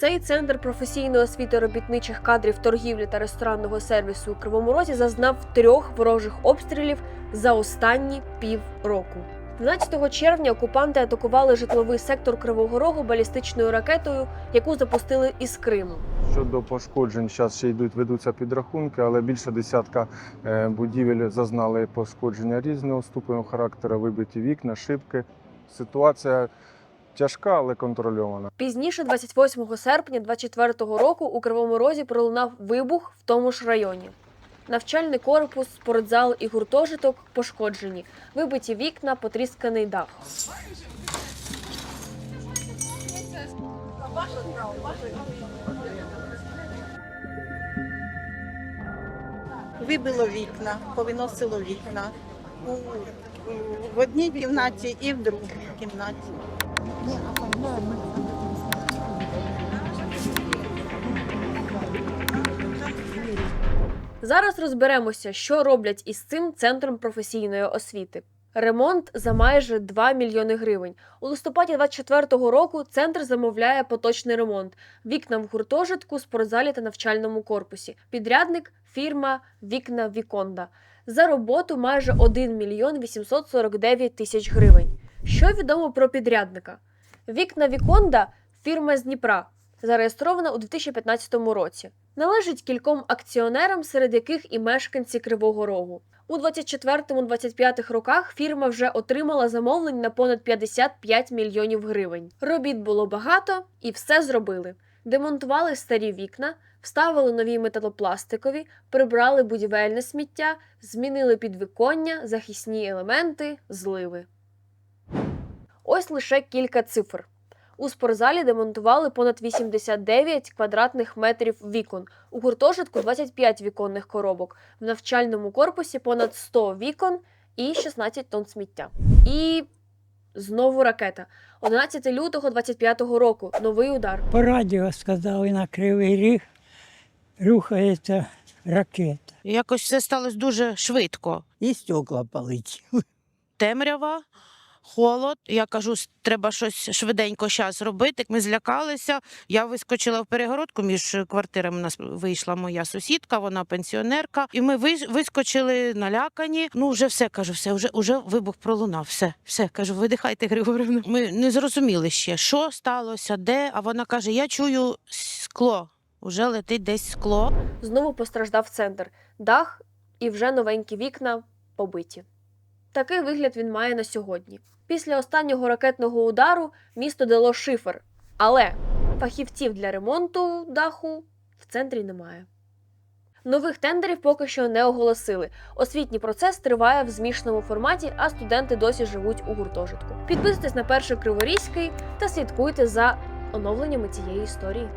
Цей центр професійної освіти робітничих кадрів торгівлі та ресторанного сервісу у Кривому Розі зазнав трьох ворожих обстрілів за останні півроку. 12 червня окупанти атакували житловий сектор Кривого Рогу балістичною ракетою, яку запустили із Криму. Щодо пошкоджень, зараз ще йдуть, ведуться підрахунки, але більше десятка е, будівель зазнали пошкодження різного ступеню характеру, вибиті вікна, шибки. Ситуація тяжка, але контрольована. Пізніше, 28 серпня 24 року, у Кривому Розі пролунав вибух в тому ж районі. Навчальний корпус, спортзал і гуртожиток пошкоджені, вибиті вікна, потрісканий дах. Вибило вікна, повиносило вікна в одній кімнаті і в другій кімнаті. Зараз розберемося, що роблять із цим центром професійної освіти. Ремонт за майже 2 мільйони гривень. У листопаді 24-го року центр замовляє поточний ремонт: вікна в гуртожитку, спортзалі та навчальному корпусі. Підрядник фірма Вікна Віконда. За роботу майже 1 мільйон 849 тисяч гривень. Що відомо про підрядника? Вікна Віконда фірма з Дніпра, зареєстрована у 2015 році. Належить кільком акціонерам, серед яких і мешканці Кривого Рогу. У 24-25 роках фірма вже отримала замовлень на понад 55 мільйонів гривень. Робіт було багато і все зробили. Демонтували старі вікна, вставили нові металопластикові, прибрали будівельне сміття, змінили підвіконня, захисні елементи, зливи. Ось лише кілька цифр. У спортзалі демонтували понад 89 квадратних метрів вікон, у гуртожитку 25 віконних коробок, в навчальному корпусі понад 100 вікон і 16 тонн сміття. І знову ракета. 11 лютого 25-го року. Новий удар. По радіо сказали на Кривий Ріг рухається ракета. Якось все сталося дуже швидко. І стекла полетіли. Темрява, холод. Я кажу, треба щось швиденько зараз робити. Ми злякалися. Я вискочила в перегородку між квартирами. У нас вийшла моя сусідка, вона пенсіонерка. І ми вискочили налякані. Ну, вже все кажу, все, вже, вже вибух пролунав. Все, все кажу, видихайте, Григорівна. Ми не зрозуміли ще, що сталося, де. А вона каже: Я чую скло. Уже летить десь скло. Знову постраждав центр. Дах і вже новенькі вікна побиті. Такий вигляд він має на сьогодні. Після останнього ракетного удару місто дало шифер, але фахівців для ремонту даху в центрі немає. Нових тендерів поки що не оголосили. Освітній процес триває в змішаному форматі, а студенти досі живуть у гуртожитку. Підписуйтесь на перший Криворізький та слідкуйте за оновленнями цієї історії.